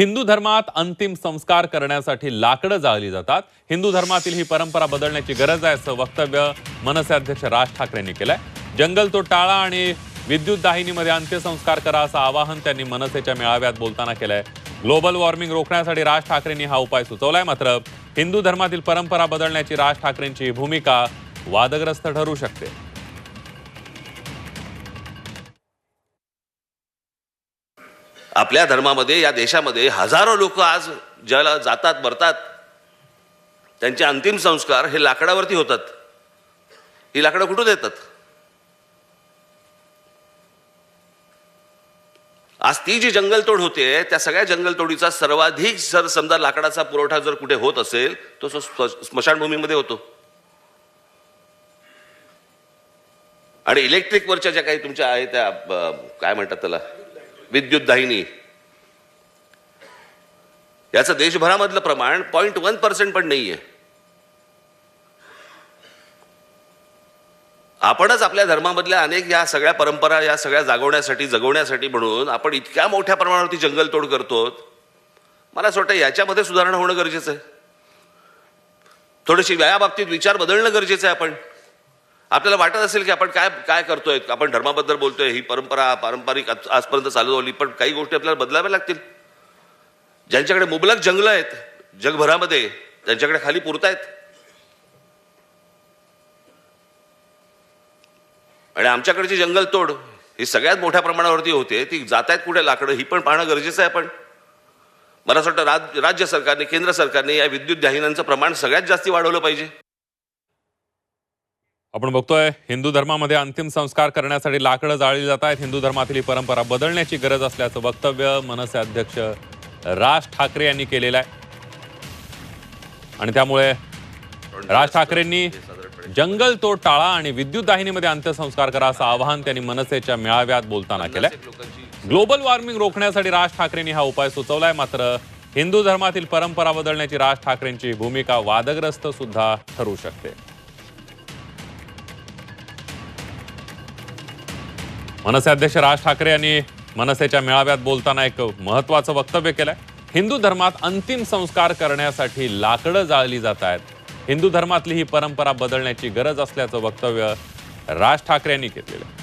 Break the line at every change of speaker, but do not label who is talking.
हिंदू धर्मात अंतिम संस्कार करण्यासाठी लाकडं जाळली जातात. हिंदू धर्मातील ही परंपरा बदलण्याची गरज आहे असं वक्तव्य मनसे अध्यक्ष राज ठाकरेंनी केलंय. जंगल तो टाळा आणि विद्युत दाहिनीमध्ये अंत्यसंस्कार करा असं आवाहन त्यांनी मनसेच्या मेळाव्यात बोलताना केलंय. ग्लोबल वॉर्मिंग रोखण्यासाठी राज ठाकरेंनी हा उपाय सुचवलाय. मात्र हिंदू धर्मातील परंपरा बदलण्याची राज ठाकरेंची भूमिका वादग्रस्त ठरू शकते.
आपल्या धर्मामध्ये या देशामध्ये हजारो लोक आज ज्याला जातात मरतात त्यांचे अंतिम संस्कार हे लाकडावरती होतात. ही लाकडं कुठून येतात? आज ती जी जंगलतोड होते त्या सगळ्या जंगलतोडीचा सर्वाधिक जर समजा लाकडाचा पुरवठा जर कुठे होत असेल तो स्मशानभूमीमध्ये होतो. आणि इलेक्ट्रिकवरच्या ज्या काही तुमच्या आहेत त्या काय म्हणतात त्याला? विद्युत दाहिनी. याचं देशभरामधलं प्रमाण पॉईंट वन पर्सेंट पण नाहीये. आपणच आपल्या धर्मामधल्या अनेक या सगळ्या परंपरा या सगळ्या जागवण्यासाठी जगवण्यासाठी म्हणून आपण इतक्या मोठ्या प्रमाणावरती जंगलतोड करतो मला असं वाटतं याच्यामध्ये सुधारणा होणं गरजेचं आहे. थोडीशी व्यायाबाबतीत विचार बदलणं गरजेचं आहे आपण. आपल्याला वाटत असेल की आपण काय काय करतोय? आपण धर्माबद्दल बोलतोय ही परंपरा पारंपरिक आज- आजपर्यंत चालू झाली पण काही गोष्टी आपल्याला बदलाव्या लागतील. ज्यांच्याकडे मुबलक जंगलं आहेत जगभरामध्ये त्यांच्याकडे खाली पुरतायत आणि आमच्याकडची जंगलतोड ही सगळ्यात मोठ्या प्रमाणावरती होते ती जात आहेत कुठे? लाकडं ही पण पाहणं गरजेचं आहे आपण. मला असं वाटतं राज राज्य सरकारने केंद्र सरकारने या विद्युत दाहिन्यांचं प्रमाण सगळ्यात जास्ती वाढवलं पाहिजे.
आपण बघतोय हिंदू धर्मामध्ये अंतिम संस्कार करण्यासाठी लाकडं जाळली जात आहेत. हिंदू धर्मातील ही परंपरा बदलण्याची गरज असल्याचं वक्तव्य मनसे अध्यक्ष राज ठाकरे यांनी केलेलं आहे. आणि त्यामुळे राज ठाकरेंनी जंगल तोड टाळा आणि विद्युत दाहिनीमध्ये अंत्यसंस्कार करा असं आवाहन त्यांनी मनसेच्या मेळाव्यात बोलताना केलंय. ग्लोबल वॉर्मिंग रोखण्यासाठी राज ठाकरेंनी हा उपाय सुचवलाय मात्र हिंदू धर्मातील परंपरा बदलण्याची राज ठाकरेंची भूमिका वादग्रस्त सुद्धा ठरू शकते. मनसे अध्यक्ष राज ठाकरे यांनी मनसेच्या मेळाव्यात बोलताना एक महत्वाचं वक्तव्य केलंय. हिंदू धर्मात अंतिम संस्कार करण्यासाठी लाकडं जाळली जात आहेत. हिंदू धर्मातली ही परंपरा बदलण्याची गरज असल्याचं वक्तव्य राज ठाकरे यांनी केलेलं आहे.